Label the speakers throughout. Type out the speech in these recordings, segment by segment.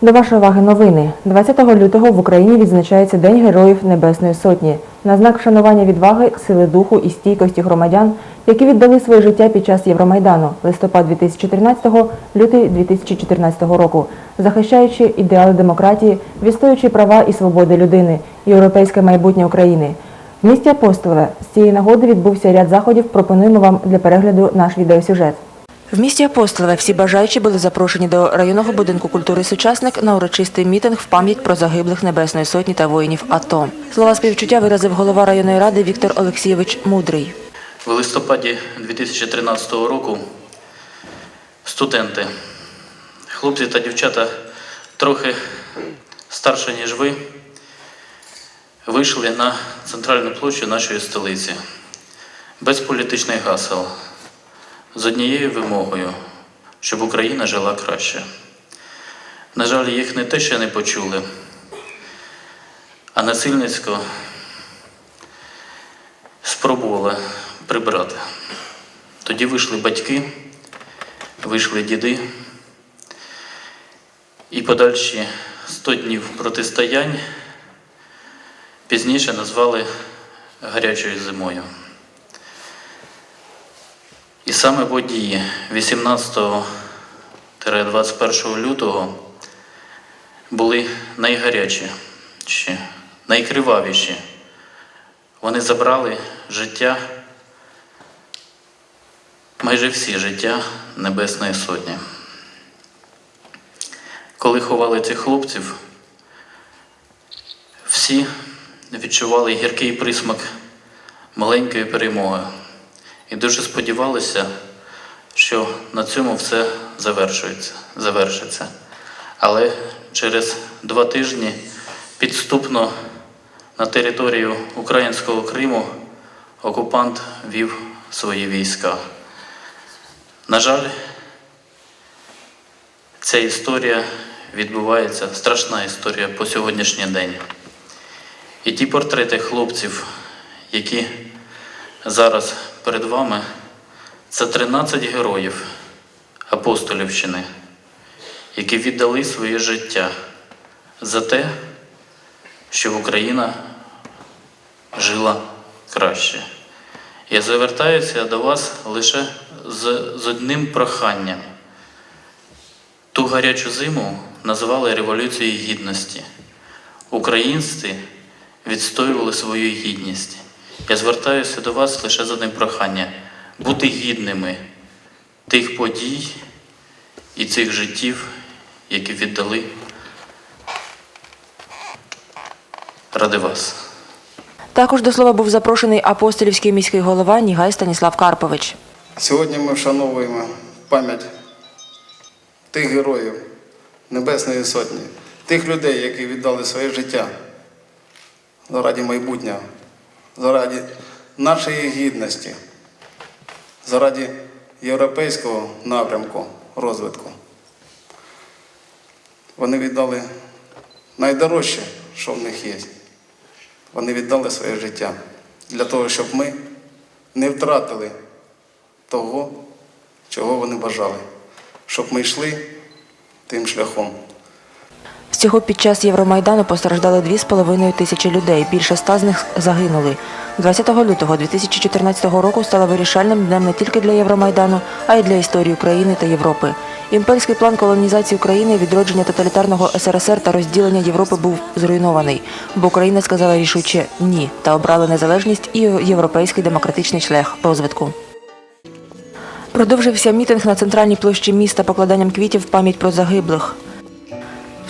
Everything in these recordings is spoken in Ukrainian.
Speaker 1: До вашої уваги новини. 20 лютого в Україні відзначається День Героїв Небесної Сотні. На знак вшанування відваги, сили духу і стійкості громадян, які віддали своє життя під час Євромайдану, листопад 2013 лютий 2014 року, захищаючи ідеали демократії, відстоюючи права і свободи людини, європейське майбутнє України. В місті Апостолове з цієї нагоди відбувся ряд заходів. Пропонуємо вам для перегляду наш відеосюжет. В місті Апостолове всі бажаючі були запрошені до районного будинку культури «Сучасник» на урочистий мітинг в пам'ять про загиблих Небесної Сотні та воїнів АТО. Слова співчуття виразив голова районної ради Віктор Олексійович Мудрий.
Speaker 2: В листопаді 2013 року студенти, хлопці та дівчата трохи старше, ніж ви, вийшли на центральну площу нашої столиці без політичних гасел, з однією вимогою, щоб Україна жила краще. На жаль, їх не те, що не почули, а насильницько спробували прибрати. Тоді вийшли батьки, вийшли діди, і подальші 100 днів протистоянь пізніше назвали гарячою зимою. Саме події 18-21 лютого були найгарячіші, найкривавіші. Вони забрали життя, майже всі життя Небесної Сотні. Коли ховали цих хлопців, всі відчували гіркий присмак маленької перемоги і дуже сподівалися, що на цьому все завершується, завершиться. Але через два тижні підступно на територію українського Криму окупант вів свої війська. На жаль, ця історія відбувається, страшна історія по сьогоднішній день. І ті портрети хлопців, які зараз перед вами, це 13 героїв Апостолівщини, які віддали своє життя за те, щоб Україна жила краще. Я звертаюся до вас лише з, з одним проханням. Ту гарячу зиму називали Революцією Гідності. Українці відстоювали свою гідність. Я звертаюся до вас лише з одним проханням бути гідними тих подій і цих життів, які віддали ради вас.
Speaker 1: Також до слова був запрошений апостолівський міський голова Нігай Станіслав Карпович.
Speaker 3: Сьогодні ми вшановуємо пам'ять тих героїв Небесної Сотні, тих людей, які віддали своє життя заради майбутнього, заради нашої гідності, заради європейського напрямку розвитку. Вони віддали найдорожче, що в них є. Вони віддали своє життя для того, щоб ми не втратили того, чого вони бажали, щоб ми йшли тим шляхом.
Speaker 1: Всього під час Євромайдану постраждали 2,5 тисячі людей. Більше ста з них загинули. 20 лютого 2014 року стало вирішальним днем не тільки для Євромайдану, а й для історії України та Європи. Імперський план колонізації України, відродження тоталітарного СРСР та розділення Європи був зруйнований, бо Україна сказала рішуче ні та обрала незалежність і європейський демократичний шлях розвитку. Продовжився мітинг на центральній площі міста покладанням квітів пам'ять про загиблих.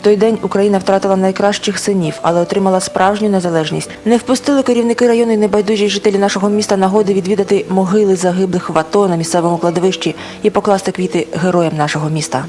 Speaker 1: Той день Україна втратила найкращих синів, але отримала справжню незалежність. Не впустили керівники району і небайдужі жителі нашого міста нагоди відвідати могили загиблих в АТО на місцевому кладовищі і покласти квіти героям нашого міста.